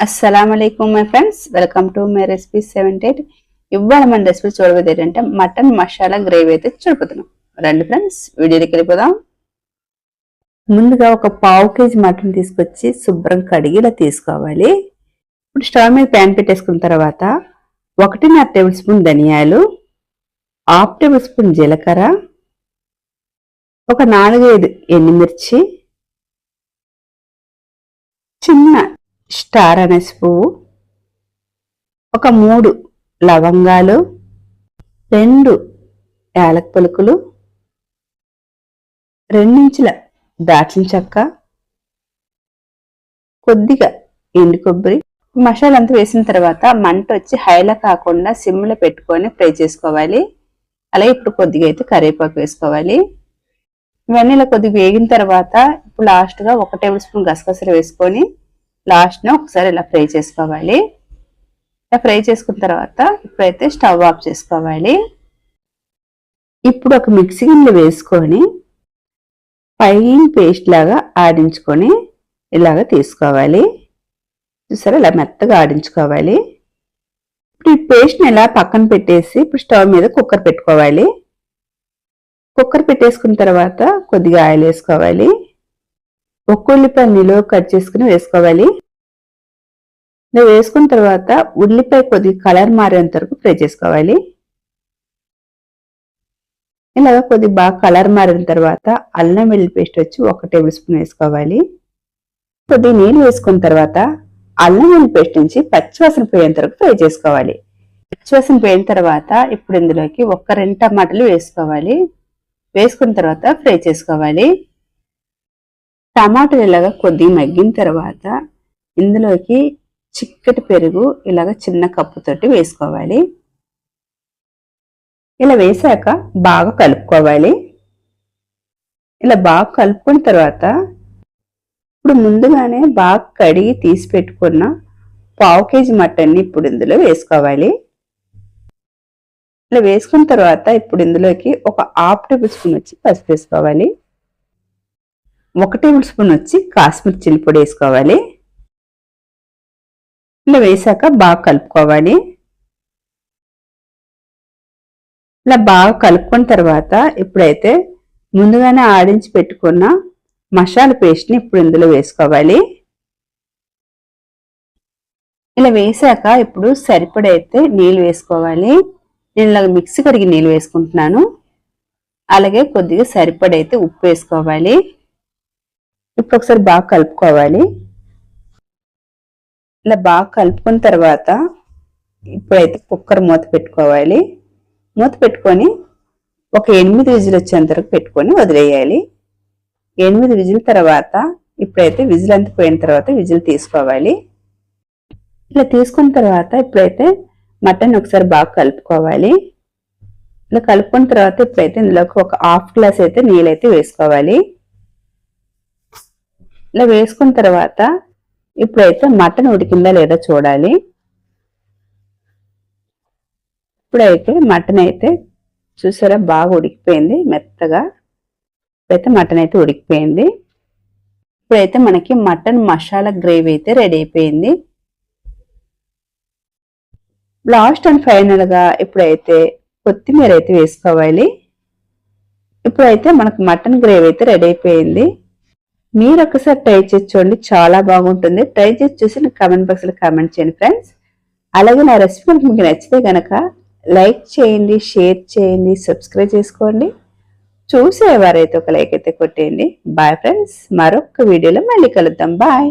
అస్సలం అయికం my friends welcome to my recipe seventy eight ఇవాళ మన రెసిపీ చూడబోయేది ఏంటంటే మటన్ మసాలా గ్రేవీ అయితే చూడబోతున్నాం. రండి ఫ్రెండ్స్ వీడియోకి వెళ్ళిపోదాం. ముందుగా ఒక పావు కేజీ మటన్ తీసుకొచ్చి శుభ్రం కడిగి ఇలా తీసుకోవాలి. ఇప్పుడు స్టవ్ మీద ప్యాన్ పెట్టేసుకున్న తర్వాత ఒకటిన్నర టేబుల్ స్పూన్ ధనియాలు హాఫ్ టేబుల్ స్పూన్ జీలకర్ర ఒక నాలుగైదు ఎండుమిర్చి చిన్న స్టార్ అనేసి పువ్వు ఒక మూడు లవంగాలు రెండు యాలక పలుకులు రెండించుల దాచిన చెక్క కొద్దిగా ఎండు కొబ్బరి. మసాలా అంతా వేసిన తర్వాత మంట వచ్చి హైలో కాకుండా సిమ్లో పెట్టుకొని ఫ్రై చేసుకోవాలి. అలాగే ఇప్పుడు కొద్దిగా అయితే కరివేపాకు వేసుకోవాలి. ఇవన్నీ ఇలా కొద్దిగా వేగిన తర్వాత ఇప్పుడు లాస్ట్గా ఒక టేబుల్ స్పూన్ గసగసలు వేసుకొని లాస్ట్న ఒకసారి ఇలా ఫ్రై చేసుకోవాలి. ఇలా ఫ్రై చేసుకున్న తర్వాత ఇప్పుడైతే స్టవ్ ఆఫ్ చేసుకోవాలి. ఇప్పుడు ఒక మిక్సీ గిన్నె వేసుకొని పైన పేస్ట్ లాగా ఆడించుకొని ఇలాగ తీసుకోవాలి. చూసారా? ఇలా మెత్తగా ఆడించుకోవాలి. ఇప్పుడు ఈ పేస్ట్ని ఇలా పక్కన పెట్టేసి ఇప్పుడు స్టవ్ మీద కుక్కర్ పెట్టుకోవాలి. కుక్కర్ పెట్టేసుకున్న తర్వాత కొద్దిగా ఆయిల్ వేసుకోవాలి. ఒక్క ఉల్లిపాయ నిలువ కట్ చేసుకుని వేసుకోవాలి. నువ్వు వేసుకున్న తర్వాత ఉల్లిపాయ కొద్దిగా కలర్ మారేంత వరకు ఫ్రై చేసుకోవాలి. ఇలాగ కొద్దిగా బాగా కలర్ మారిన తర్వాత అల్లం వెల్లుల్లి పేస్ట్ వచ్చి ఒక టేబుల్ స్పూన్ వేసుకోవాలి. కొద్దిగా నీళ్ళు వేసుకున్న తర్వాత అల్లం వెల్లుల్లి పేస్ట్ నుంచి పచ్చివాసన పోయేంత వరకు ఫ్రై చేసుకోవాలి. పచ్చివాసన పోయిన తర్వాత ఇప్పుడు ఇందులోకి ఒక్క రెండు టమాటాలు వేసుకోవాలి. వేసుకున్న తర్వాత ఫ్రై చేసుకోవాలి. టమాటాలు ఇలాగా కొద్దిగా మగ్గిన తర్వాత ఇందులోకి చిక్కటి పెరుగు ఇలాగ చిన్న కప్పుతోటి వేసుకోవాలి. ఇలా వేసాక బాగా కలుపుకోవాలి. ఇలా బాగా కలుపుకున్న తర్వాత ఇప్పుడు ముందుగానే బాగా కడిగి తీసి పెట్టుకున్న పావు కేజీ మటన్ని ఇప్పుడు ఇందులో వేసుకోవాలి. ఇలా వేసుకున్న తర్వాత ఇప్పుడు ఇందులోకి ఒక హాఫ్ టేబుల్ స్పూన్ వచ్చి పసుపు వేసుకోవాలి. ఒక టేబుల్ స్పూన్ వచ్చి కాశ్మీర్ చిల్లి పొడి వేసుకోవాలి. ఇలా వేసాక బాగా కలుపుకోవాలి. ఇలా బాగా కలుపుకున్న తర్వాత ఇప్పుడైతే ముందుగానే ఆడించి పెట్టుకున్న మసాలా పేస్ట్ని ఇప్పుడు ఇందులో వేసుకోవాలి. ఇలా వేసాక ఇప్పుడు సరిపడైతే నీళ్ళు వేసుకోవాలి. నేను ఇలా మిక్సీ కడిగి నీళ్ళు వేసుకుంటున్నాను. అలాగే కొద్దిగా సరిపడైతే ఉప్పు వేసుకోవాలి. ఇప్పుడు ఒకసారి బాగా కలుపుకోవాలి. ఇలా బాగా కలుపుకున్న తర్వాత ఇప్పుడైతే కుక్కర్ మూత పెట్టుకోవాలి. మూత పెట్టుకొని ఒక ఎనిమిది విజిల్ వచ్చేంత వరకు పెట్టుకొని వదిలేయాలి. ఎనిమిది విజిల్ తర్వాత ఇప్పుడైతే విజిల్ అంతా పోయిన తర్వాత విజిల్ తీసుకోవాలి. ఇలా తీసుకున్న తర్వాత ఇప్పుడైతే మటన్ ఒకసారి బాగా కలుపుకోవాలి. ఇలా కలుపుకున్న తర్వాత ఇప్పుడైతే ఇందులోకి ఒక హాఫ్ గ్లాస్ అయితే నీళ్ళైతే వేసుకోవాలి. ఇలా వేసుకున్న తర్వాత ఇప్పుడైతే మటన్ ఉడికిందా లేదా చూడాలి. ఇప్పుడైతే మటన్ అయితే చూసారా బాగా ఉడికిపోయింది మెత్తగా. ఇప్పుడైతే మటన్ అయితే ఉడికిపోయింది. ఇప్పుడైతే మనకి మటన్ మసాలా గ్రేవీ అయితే రెడీ అయిపోయింది. లాస్ట్ అండ్ ఫైనల్గా ఇప్పుడైతే కొత్తిమీర అయితే వేసుకోవాలి. ఇప్పుడైతే మనకు మటన్ గ్రేవీ అయితే రెడీ అయిపోయింది. మీరు ఒకసారి ట్రై చేసి చూడండి. చాలా బాగుంటుంది. ట్రై చేసి చూసి నాకు కామెంట్ బాక్స్ కామెంట్ చేయండి ఫ్రెండ్స్ అలాగే నా రెసిపీ మీకు నచ్చితే కనుక లైక్ చేయండి షేర్ చేయండి సబ్స్క్రైబ్ చేసుకోండి. చూసేవారైతే ఒక లైక్ అయితే కొట్టేయండి. బాయ్ ఫ్రెండ్స్ మరొక వీడియోలో మళ్ళీ కలుద్దాం. బాయ్